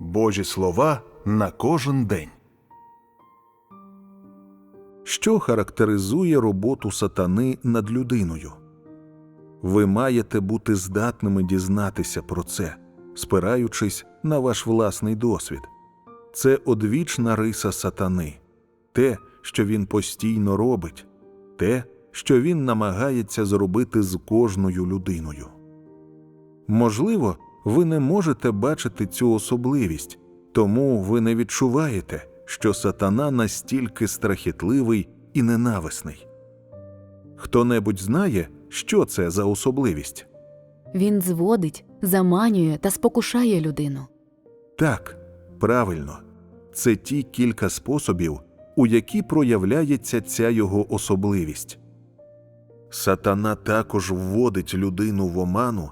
Божі слова на кожен день. Що характеризує роботу сатани над людиною? Ви маєте бути здатними дізнатися про це, спираючись на ваш власний досвід. Це одвічна риса сатани, те, що він постійно робить, те, що він намагається зробити з кожною людиною. Можливо, ви не можете бачити цю особливість, тому ви не відчуваєте, що сатана настільки страхітливий і ненависний. Хто-небудь знає, що це за особливість? Він зводить, заманює та спокушає людину. Так, правильно, це ті кілька способів, у які проявляється ця його особливість. Сатана також вводить людину в оману,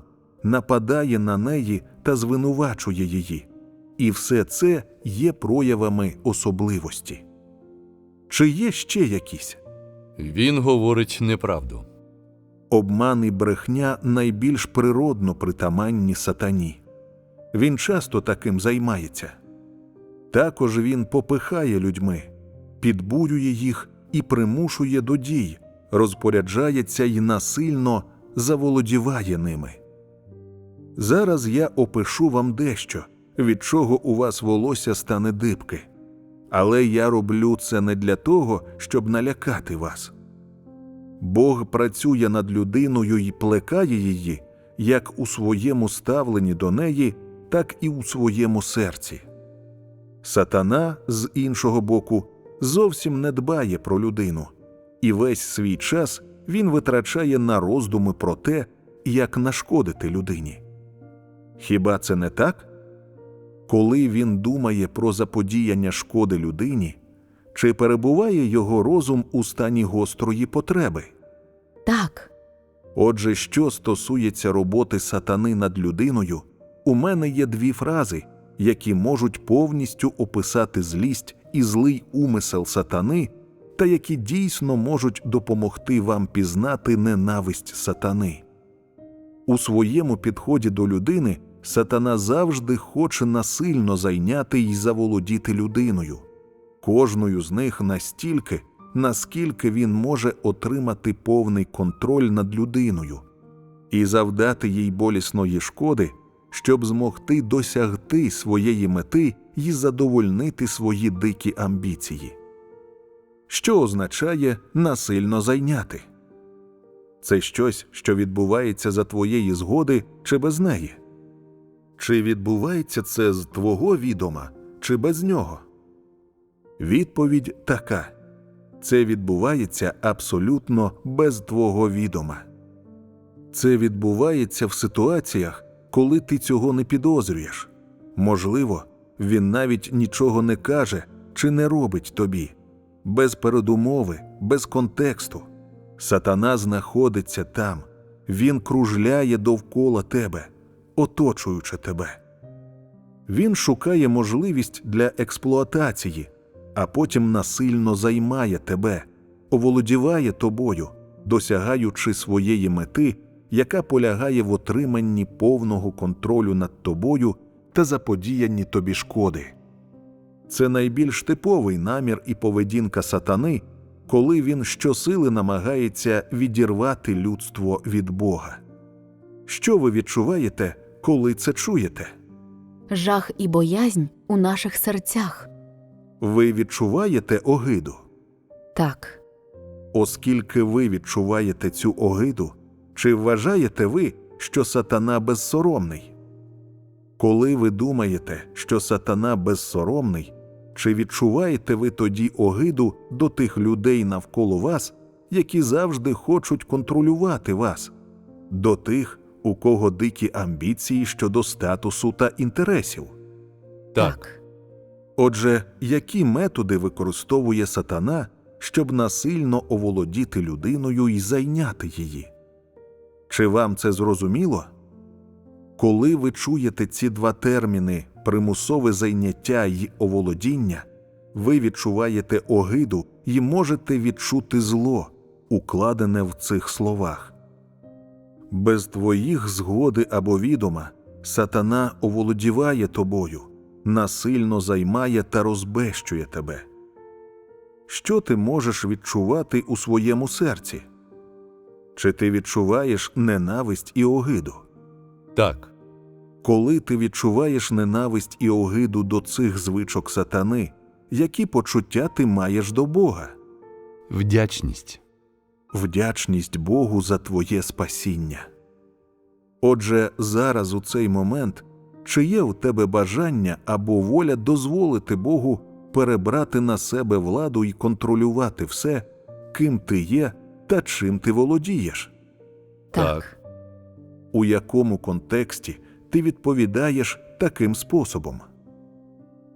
нападає на неї та звинувачує її, і все це є проявами особливості. Чи є ще якісь? Він говорить неправду. Обман і брехня найбільш природно притаманні сатані. Він часто таким займається. Також він попихає людьми, підбурює їх і примушує до дій, розпоряджається й насильно заволодіває ними. Зараз я опишу вам дещо, від чого у вас волосся стане дибки. Але я роблю це не для того, щоб налякати вас. Бог працює над людиною і плекає її як у своєму ставленні до неї, так і у своєму серці. Сатана, з іншого боку, зовсім не дбає про людину, і весь свій час він витрачає на роздуми про те, як нашкодити людині. Хіба це не так? Коли він думає про заподіяння шкоди людині, чи перебуває його розум у стані гострої потреби? Так, Отже, що стосується роботи сатани над людиною, у мене є дві фрази, які можуть повністю описати злість і злий умисел сатани, та які дійсно можуть допомогти вам пізнати ненависть сатани. У своєму підході до людини сатана завжди хоче насильно зайняти і заволодіти людиною, кожною з них настільки, наскільки він може отримати повний контроль над людиною і завдати їй болісної шкоди, щоб змогти досягти своєї мети і задовольнити свої дикі амбіції. Що означає насильно зайняти? Це щось, що відбувається за твоєї згоди чи без неї? Чи відбувається це з твого відома, чи без нього? Відповідь така це відбувається абсолютно без твого відома. Це відбувається в ситуаціях, коли ти цього не підозрюєш. Можливо, він навіть нічого не каже чи не робить тобі, без передумови, без контексту. Сатана знаходиться там, він кружляє довкола тебе, оточуючи тебе. Він шукає можливість для експлуатації, а потім насильно займає тебе, оволодіває тобою, досягаючи своєї мети, яка полягає в отриманні повного контролю над тобою та заподіянні тобі шкоди. Це найбільш типовий намір і поведінка сатани, коли він щосили намагається відірвати людство від Бога. Що ви відчуваєте, коли це чуєте? жах і боязнь у наших серцях. Ви відчуваєте огиду? Так, Оскільки ви відчуваєте цю огиду, чи вважаєте ви, що сатана безсоромний? Коли ви думаєте, що сатана безсоромний, чи відчуваєте ви тоді огиду до тих людей навколо вас, які завжди хочуть контролювати вас, до тих, у кого дикі амбіції щодо статусу та інтересів? Так, Отже, які методи використовує сатана, щоб насильно оволодіти людиною і зайняти її? Чи вам це зрозуміло? Коли ви чуєте ці два терміни примусове зайняття й оволодіння, ви відчуваєте огиду і можете відчути зло, укладене в цих словах. Без твоїх згоди або відома сатана оволодіває тобою, насильно займає та розбещує тебе. Що ти можеш відчувати у своєму серці? Чи ти відчуваєш ненависть і огиду? Так. Коли ти відчуваєш ненависть і огиду до цих звичок сатани, які почуття ти маєш до Бога? Вдячність. Вдячність Богу за твоє спасіння. Отже, зараз у цей момент, чи є у тебе бажання або воля дозволити Богу перебрати на себе владу і контролювати все, ким ти є та чим ти володієш? Так. у якому контексті ти відповідаєш таким способом?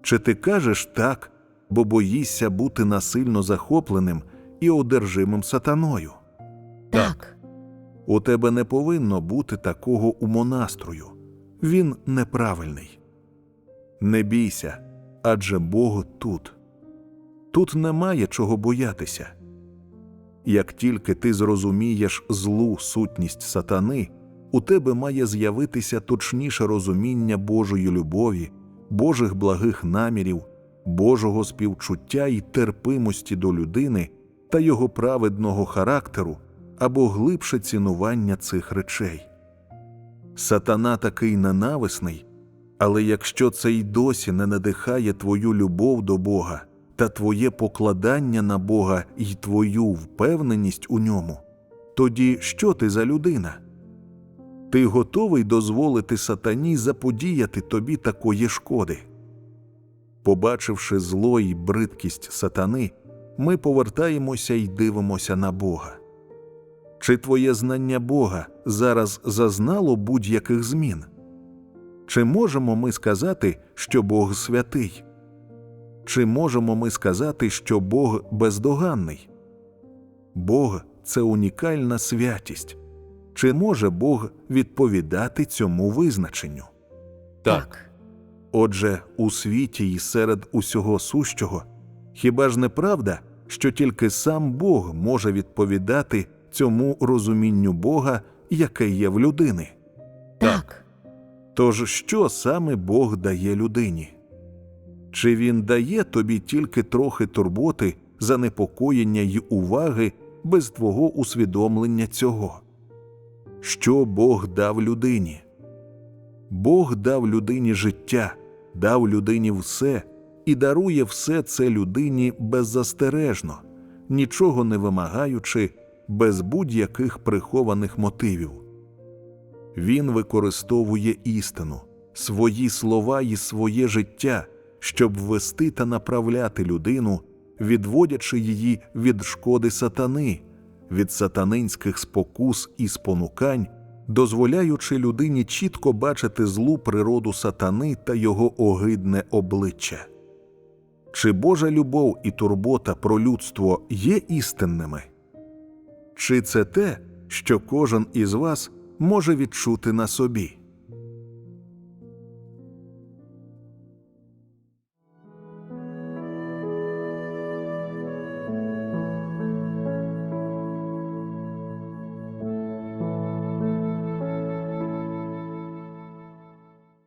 Чи ти кажеш так, бо боїшся бути насильно захопленим і одержимим сатаною? Так. У тебе не повинно бути такого умонастрою. Він неправильний. Не бійся, адже Бог тут. Тут немає чого боятися. Як тільки ти зрозумієш злу сутність сатани, у тебе має з'явитися точніше розуміння Божої любові, Божих благих намірів, Божого співчуття і терпимості до людини та його праведного характеру або глибше цінування цих речей. Сатана такий ненависний, але якщо це й досі не надихає твою любов до Бога та твоє покладання на Бога і твою впевненість у ньому, тоді що ти за людина? Ти готовий дозволити сатані заподіяти тобі такої шкоди? Побачивши зло і бридкість сатани, ми повертаємося і дивимося на Бога. Чи твоє знання Бога зараз зазнало будь-яких змін? Чи можемо ми сказати, що Бог святий? Чи можемо ми сказати, що Бог бездоганний? Бог це унікальна святість. Чи може Бог відповідати цьому визначенню? Так. Отже, у світі і серед усього сущого, хіба ж не правда, що тільки сам Бог може відповідати цьому розумінню Бога, яке є в людини? Так. Тож що саме Бог дає людині? Чи він дає тобі тільки трохи турботи, занепокоєння й уваги без твого усвідомлення цього? Що Бог дав людині? Бог дав людині життя, дав людині все і дарує все це людині беззастережно, нічого не вимагаючи, без будь-яких прихованих мотивів. Він використовує істину, свої слова і своє життя, щоб вести та направляти людину, відводячи її від шкоди сатани, від сатанинських спокус і спонукань, дозволяючи людині чітко бачити злу природу сатани та його огидне обличчя. Чи Божа любов і турбота про людство є істинними? Чи це те, що кожен із вас може відчути на собі?